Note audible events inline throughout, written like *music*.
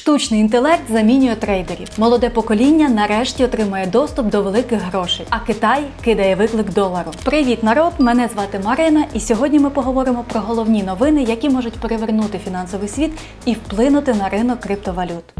Штучний інтелект замінює трейдерів. Молоде покоління нарешті отримує доступ до великих грошей, а Китай кидає виклик долару. Привіт, народ! Мене звати Марина, і сьогодні ми поговоримо про головні новини, які можуть перевернути фінансовий світ і вплинути на ринок криптовалют.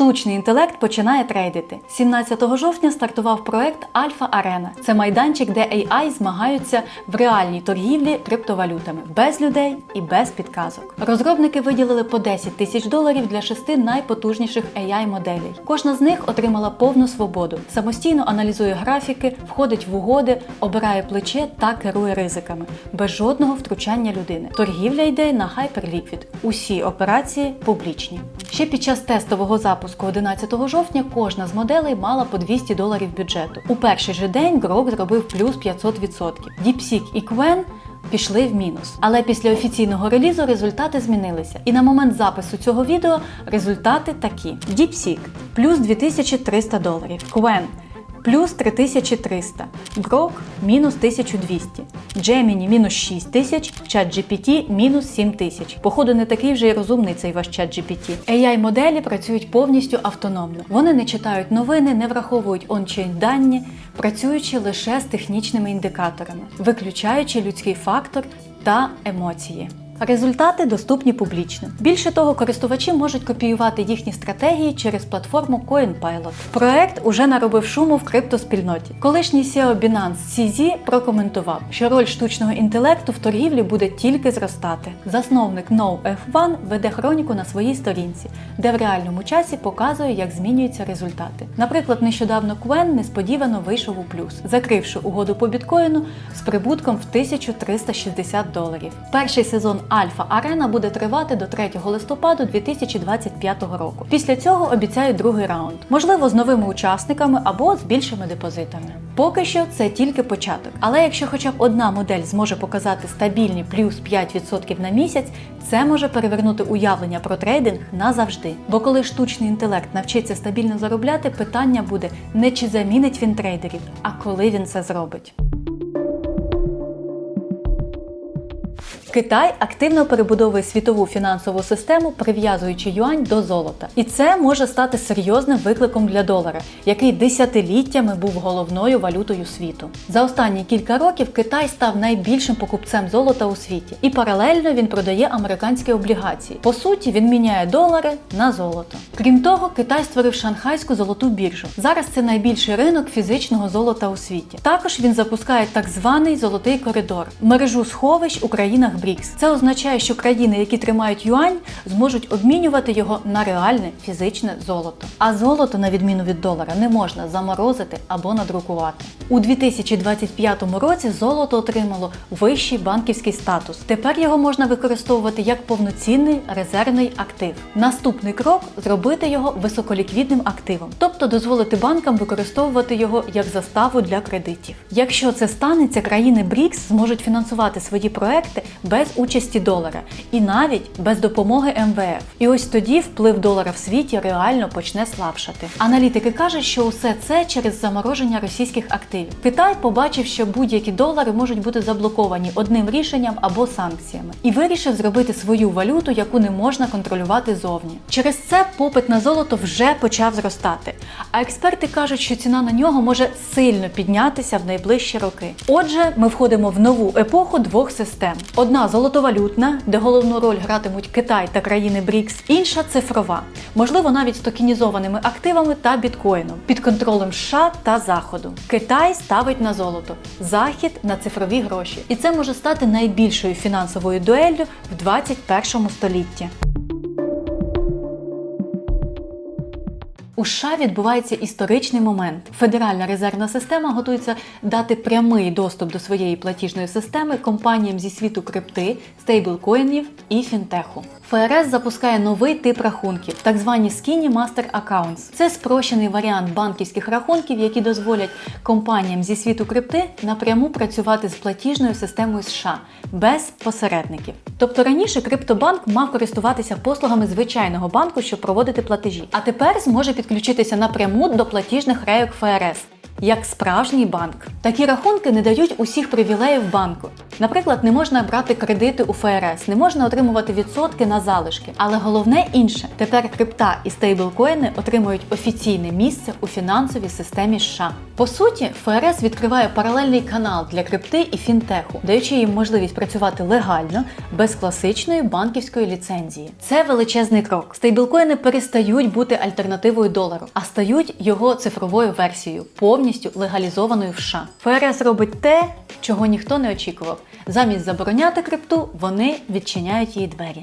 Штучний інтелект починає трейдити. 17 жовтня стартував проект Альфа Арена. Це майданчик, де AI змагаються в реальній торгівлі криптовалютами без людей і без підказок. Розробники виділили по 10 тисяч доларів для шести найпотужніших AI моделей. Кожна з них отримала повну свободу, самостійно аналізує графіки, входить в угоди, обирає плече та керує ризиками, без жодного втручання людини. Торгівля йде на Hyperliquid. Усі операції публічні. Ще під час тестового запуску 11 жовтня кожна з моделей мала по 200 доларів бюджету. У перший же день Grok зробив плюс 500%. DeepSeek і Quen пішли в мінус. Але після офіційного релізу результати змінилися. І на момент запису цього відео результати такі: DeepSeek – плюс 2300 доларів, Qwen – плюс 3300, Grok – мінус 1200, Gemini – мінус 6000, ChatGPT – мінус 7000. Походу, не такий вже й розумний цей ваш ChatGPT. AI-моделі працюють повністю автономно. Вони не читають новини, не враховують ончейн дані, працюючи лише з технічними індикаторами, виключаючи людський фактор та емоції. Результати доступні публічно. Більше того, користувачі можуть копіювати їхні стратегії через платформу CoinPilot. Проект уже наробив шуму в криптоспільноті. Колишній SEO Binance CZ прокоментував, що роль штучного інтелекту в торгівлі буде тільки зростати. Засновник NoF1 веде хроніку на своїй сторінці, де в реальному часі показує, як змінюються результати. Наприклад, нещодавно Quen несподівано вийшов у плюс, закривши угоду по біткоїну з прибутком в 1360 доларів. Перший сезон Альфа Арена буде тривати до 3 листопаду 2025 року. Після цього обіцяють другий раунд, можливо, з новими учасниками або з більшими депозитами. Поки що це тільки початок. Але якщо хоча б одна модель зможе показати стабільні плюс 5% на місяць, це може перевернути уявлення про трейдинг назавжди. Бо коли штучний інтелект навчиться стабільно заробляти, питання буде не чи замінить він трейдерів, а коли він це зробить. Китай активно перебудовує світову фінансову систему, прив'язуючи юань до золота. І це може стати серйозним викликом для долара, який десятиліттями був головною валютою світу. За останні кілька років Китай став найбільшим покупцем золота у світі, і паралельно він продає американські облігації. По суті, він міняє долари на золото. Крім того, Китай створив шанхайську золоту біржу. Зараз це найбільший ринок фізичного золота у світі. Також він запускає так званий золотий коридор мережу сховищ у країнах БРІКС. Це означає, що країни, які тримають юань, зможуть обмінювати його на реальне фізичне золото. А золото, на відміну від долара, не можна заморозити або надрукувати. У 2025 році золото отримало вищий банківський статус. Тепер його можна використовувати як повноцінний резервний актив. Наступний крок зробити його високоліквідним активом, тобто дозволити банкам використовувати його як заставу для кредитів. Якщо це станеться, країни БРІКС зможуть фінансувати свої проекти без участі долара і навіть без допомоги МВФ. І ось тоді вплив долара в світі реально почне слабшати. Аналітики кажуть, що усе це через замороження російських активів. Китай побачив, що будь-які долари можуть бути заблоковані одним рішенням або санкціями, і вирішив зробити свою валюту, яку не можна контролювати зовні. Через це попит на золото вже почав зростати. А експерти кажуть, що ціна на нього може сильно піднятися в найближчі роки. Отже, ми входимо в нову епоху двох систем: одна золотовалютна, де головну роль гратимуть Китай та країни БРІКС, інша цифрова, можливо, навіть з токенізованими активами та біткоїном під контролем США та Заходу. Китай ставить на золото, захід на цифрові гроші, і це може стати найбільшою фінансовою дуеллю в 21 столітті. У США відбувається історичний момент. Федеральна резервна система готується дати прямий доступ до своєї платіжної системи компаніям зі світу крипти, стейблкоїнів і фінтеху. ФРС запускає новий тип рахунків, так звані Skinny Master Accounts. Це спрощений варіант банківських рахунків, які дозволять компаніям зі світу крипти напряму працювати з платіжною системою США без посередників. Тобто раніше криптобанк мав користуватися послугами звичайного банку, щоб проводити платежі, а тепер зможе підключитися напряму до платіжних рейок ФРС. як справжній банк. Такі рахунки не дають усіх привілеїв банку. Наприклад, не можна брати кредити у ФРС, не можна отримувати відсотки на залишки. Але головне інше, тепер крипта і стейблкоїни отримують офіційне місце у фінансовій системі США. По суті, ФРС відкриває паралельний канал для крипти і фінтеху, даючи їм можливість працювати легально, без класичної банківської ліцензії. Це величезний крок. Стейблкоїни перестають бути альтернативою долару, а стають його цифровою версією, повністю легалізованою в США. ФРС робить те, чого ніхто не очікував. Замість забороняти крипту, вони відчиняють її двері.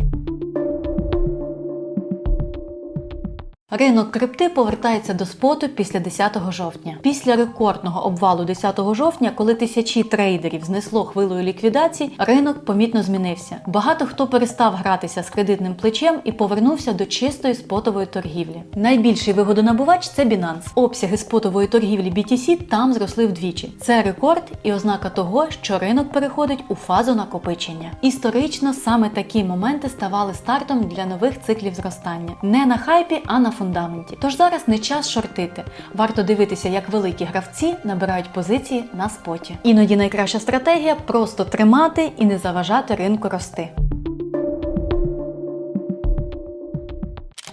Ринок крипти повертається до споту після 10 жовтня. Після рекордного обвалу 10 жовтня, коли тисячі трейдерів знесло хвилою ліквідацій, ринок помітно змінився. Багато хто перестав гратися з кредитним плечем і повернувся до чистої спотової торгівлі. Найбільший вигодонабувач це Binance. Обсяги спотової торгівлі BTC там зросли вдвічі. Це рекорд і ознака того, що ринок переходить у фазу накопичення. Історично саме такі моменти ставали стартом для нових циклів зростання. Не на хайпі, а на фундаменті. Тож зараз не час шортити. Варто дивитися, як великі гравці набирають позиції на споті. Іноді найкраща стратегія просто тримати і не заважати ринку рости.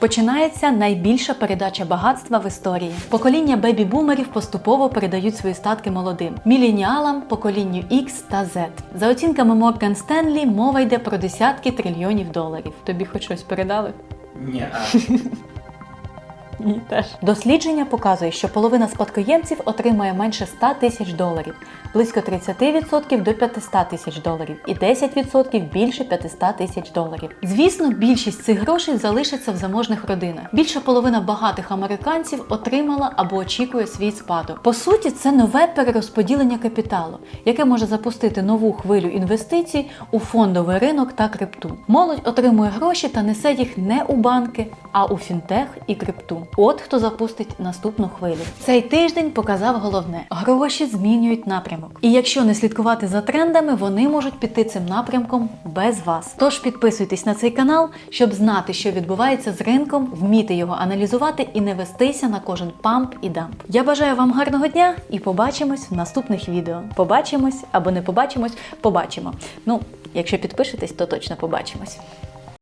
Починається найбільша передача багатства в історії. Покоління бебі-бумерів поступово передають свої статки молодим міленіалам, поколінню X та Z. За оцінками Морган Стенлі, мова йде про десятки трильйонів доларів. Тобі хоч щось передали? Ні, *laughs* Ні, теж. Дослідження показує, що половина спадкоємців отримує менше 100 тисяч доларів, близько 30% до 500 тисяч доларів і 10% більше 500 тисяч доларів. Звісно, більшість цих грошей залишиться в заможних родинах. Більша половина багатих американців отримала або очікує свій спадок. По суті, це нове перерозподілення капіталу, яке може запустити нову хвилю інвестицій у фондовий ринок та крипту. Молодь отримує гроші та несе їх не у банки, а у фінтех і крипту. От хто запустить наступну хвилю. Цей тиждень показав головне: гроші змінюють напрямок. І якщо не слідкувати за трендами, вони можуть піти цим напрямком без вас. Тож підписуйтесь на цей канал, щоб знати, що відбувається з ринком, вміти його аналізувати і не вестися на кожен памп і дамп. Я бажаю вам гарного дня і побачимось в наступних відео. Побачимось або не побачимось, побачимо. Ну, якщо підпишетесь, то точно побачимось.